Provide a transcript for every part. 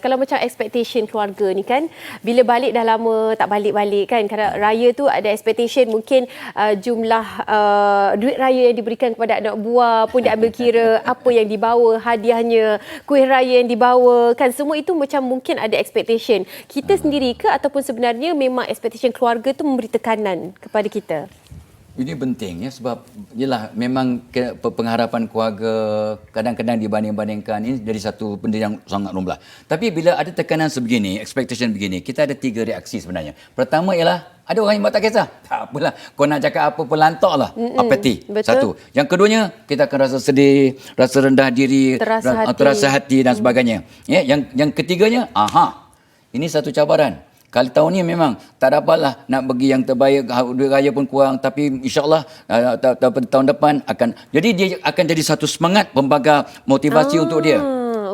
Kalau macam expectation keluarga ni kan, bila balik dah lama tak balik-balik kan. Kerana raya tu ada expectation mungkin uh, jumlah uh, duit raya yang diberikan kepada anak buah pun diambil kira, apa yang dibawa, hadiahnya, kuih raya yang dibawa kan. Semua itu macam mungkin ada expectation. Kita sendiri ke ataupun sebenarnya memang expectation keluarga tu memberi tekanan kepada kita? Ini penting ya sebab yalah memang ke, pengharapan keluarga kadang-kadang dibanding-bandingkan ini jadi satu benda yang sangat rumlah. Tapi bila ada tekanan sebegini, expectation begini, kita ada tiga reaksi sebenarnya. Pertama ialah ada orang yang buat tak kisah. Tak apalah. Kau nak cakap apa pun lantak lah. Apati. Betul. Satu. Yang keduanya, kita akan rasa sedih, rasa rendah diri, Terasa ra- hati. terasa hati dan sebagainya. Ya, yang yang ketiganya, aha. Ini satu cabaran. Kali tahun ni memang tak dapatlah nak bagi yang terbaik, ha- duit raya pun kurang tapi insyaAllah uh, pada tahun depan akan, jadi dia akan jadi satu semangat pembaga motivasi Ah, untuk dia.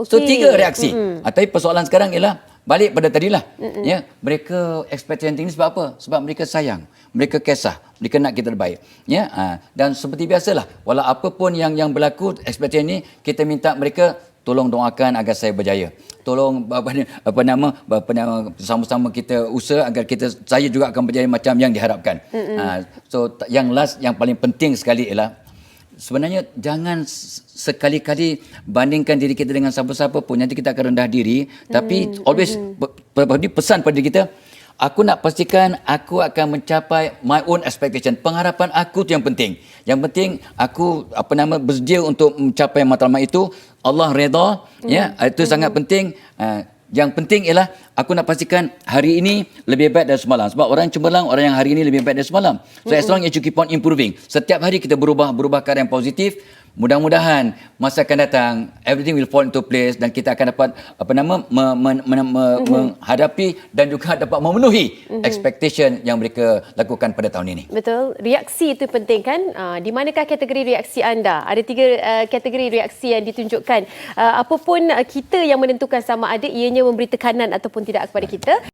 So okey. tiga reaksi. Mm-hmm. Tapi persoalan sekarang ialah balik pada tadilah. Mm-hmm. Ya, mereka expectation tinggi sebab apa? Sebab mereka sayang, mereka kisah, mereka nak kita terbaik. Ya, ha. dan seperti biasalah, walau apa pun yang yang berlaku expectation ni kita minta mereka tolong doakan agar saya berjaya. Tolong apa, apa nama apa nama sama-sama kita usaha agar kita saya juga akan berjaya macam yang diharapkan. Mm-hmm. Ha, so yang last yang paling penting sekali ialah sebenarnya jangan sekali-kali bandingkan diri kita dengan siapa-siapa pun nanti kita akan rendah diri tapi always pe- pesan pada diri kita aku nak pastikan aku akan mencapai my own expectation pengharapan aku tu yang penting yang penting aku apa nama bersedia untuk mencapai matlamat itu Allah redha ya itu sangat penting Ah, yang penting ialah aku nak pastikan hari ini lebih baik dari semalam. Sebab orang cemerlang, orang yang hari ini lebih baik dari semalam. So as long as you keep on improving. Setiap hari kita berubah, berubah ke arah yang positif. Mudah-mudahan masa akan datang everything will fall into place dan kita akan dapat apa nama me, me, me, me, menghadapi dan juga dapat memenuhi expectation yang mereka lakukan pada tahun ini. Betul. Reaksi itu penting kan? Uh, di manakah kategori reaksi anda? Ada tiga uh, kategori reaksi yang ditunjukkan. Uh, apapun uh, kita yang menentukan sama ada ianya memberi tekanan ataupun tidak kepada kita.